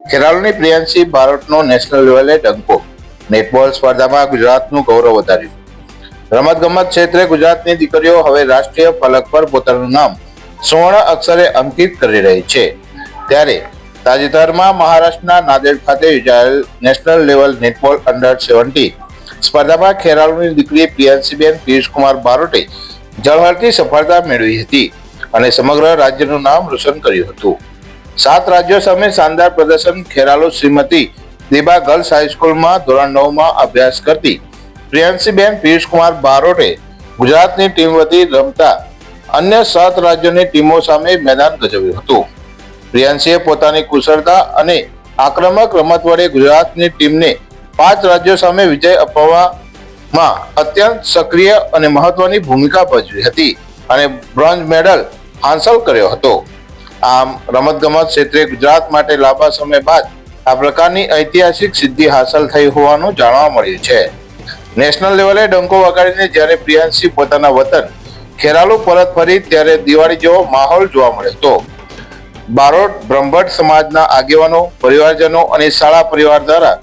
ખેરાલુની પ્રિયાંશી ભારતનો નેશનલ લેવલે ડંકો. નેટબોલ સ્પર્ધામાં ગુજરાતનું ગૌરવ વધાર્યું. રમતગમત ક્ષેત્રે ગુજરાતની દીકરીઓ હવે રાષ્ટ્રીય ફલક પર પોતાનું નામ સુવર્ણ અક્ષરે અંકિત કરી રહી છે. ત્યારે તાજેતરમાં મહારાષ્ટ્રના નાંદેડ ખાતે યોજાયેલ national level netball under seventy સ્પર્ધામાં ખેરાલુની દીકરી પ્રિયાંશીબેન પિયુષકુમાર બારોટે ઝળહળતી સફળતા મેળવી હતી અને સમગ્ર રાજ્યનું નામ રોશન કર્યું હતું. સાત રાજ્યો સામે શાનદાર પ્રદર્શન ખેરાલુ શ્રીમતી દેબા ગર્લ્સ હાઈસ્કૂલમાં ધોરણ નવમાં અભ્યાસ કરતી. પ્રિયાંશીબેન પિયુષકુમાર બારોટે ગુજરાતની ટીમ વતી રમતા અન્ય સાત રાજ્યોની ટીમો સામે મેદાન ગજવ્યું હતું. પ્રિયાંશીએ પોતાની કુશળતા અને આક્રમક રમત વડે ગુજરાતની ટીમને પાંચ રાજ્યો સામે વિજય અપાવવામાં અત્યંત સક્રિય અને મહત્વની ભૂમિકા ભજવી હતી અને બ્રોન્ઝ મેડલ હાંસલ કર્યો હતો. આમ રમતગમત ક્ષેત્રે ગુજરાત માટે લાંબા સમય બાદ આ પ્રકારની ઐતિહાસિક સિદ્ધિ હાંસલ થઈ હોવાનું જાણવા મળ્યું છે. નેશનલ લેવલે ડંકો વગાડીને જ્યારે પ્રિયાંશી પોતાના વતન ખેરાલુ પરત ફરી ત્યારે દિવાળી જેવો માહોલ જોવા મળ્યો હતો. બારોટ બ્રહ્મભટ્ટ સમાજના આગેવાનો, પરિવારજનો અને શાળા પરિવાર દ્વારા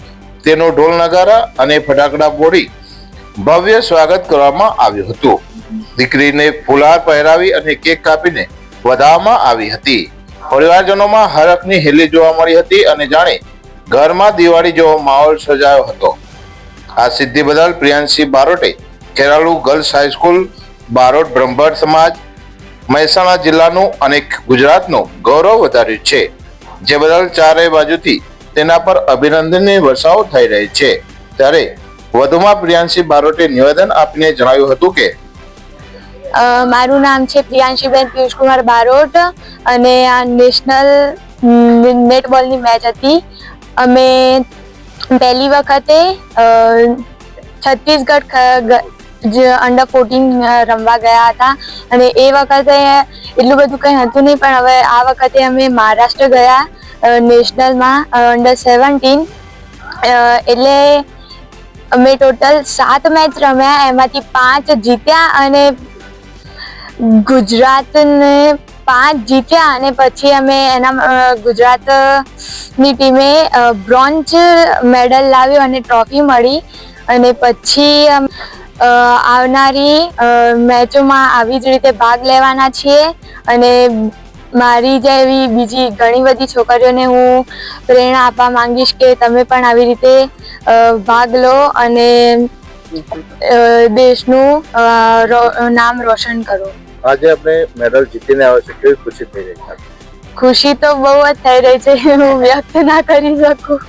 તેનો ઢોલ નગારા અને ફટાકડા બોડી ભવ્ય સ્વાગત કરવામાં આવ્યું હતું. દીકરીને ફુલહાર પહેરાવી અને કેક કાપીને વધાવવામાં આવી હતી. પરિવારજનોમાં હરખની હેલી જોવા મળી હતી અને જાણે ઘરમાં દિવાળી જેવો માહોલ સર્જાયો હતો. આ સિદ્ધિ બદલ Priyanshi બારોટે Kheralu girls high school Barot Brahmbhatt સમાજ, મહેસાણા જિલ્લાનું અને ગુજરાતનું ગૌરવ વધાર્યું છે. જે બદલ ચારેય બાજુથી તેના પર અભિનંદનની વર્ષાઓ થઈ રહી છે. ત્યારે વધુમાં પ્રિયાંશી બારોટે નિવેદન આપીને જણાવ્યું હતું કે મારું નામ છે પ્રિયાંશીબેન પિયુષકુમાર બારોટ અને આ નેશનલ નેટબોલની મેચ હતી. અમે પહેલી વખતે છત્તીસગઢ અંડર ફોર્ટીન રમવા ગયા હતા. અને એ વખતે એટલું બધું કંઈ હતું નહીં, પણ હવે આ વખતે અમે મહારાષ્ટ્ર ગયા નેશનલમાં અંડર સેવન્ટીન એટલે અમે ટોટલ સાત મેચ રમ્યા, એમાંથી પાંચ જીત્યા અને ગુજરાતને પાંચ જીત્યા અને પછી અમે એના ગુજરાતની ટીમે બ્રોન્ઝ મેડલ લાવ્યો અને ટ્રોફી મળી. અને પછી આવનારી મેચોમાં આવી જ રીતે ભાગ લેવાના છીએ. અને મારી જેવી બીજી ઘણી બધી છોકરીઓને હું પ્રેરણા આપવા માંગીશ કે તમે પણ આવી રીતે ભાગ લો અને દેશનું નામ રોશન કરો. આજે આપણે મેડલ જીતીને આવે છે, કેવી ખુશી થઈ રહી છે? ખુશી તો બહુ જ થઈ રહી છે, હું વ્યક્ત ના કરી શકું.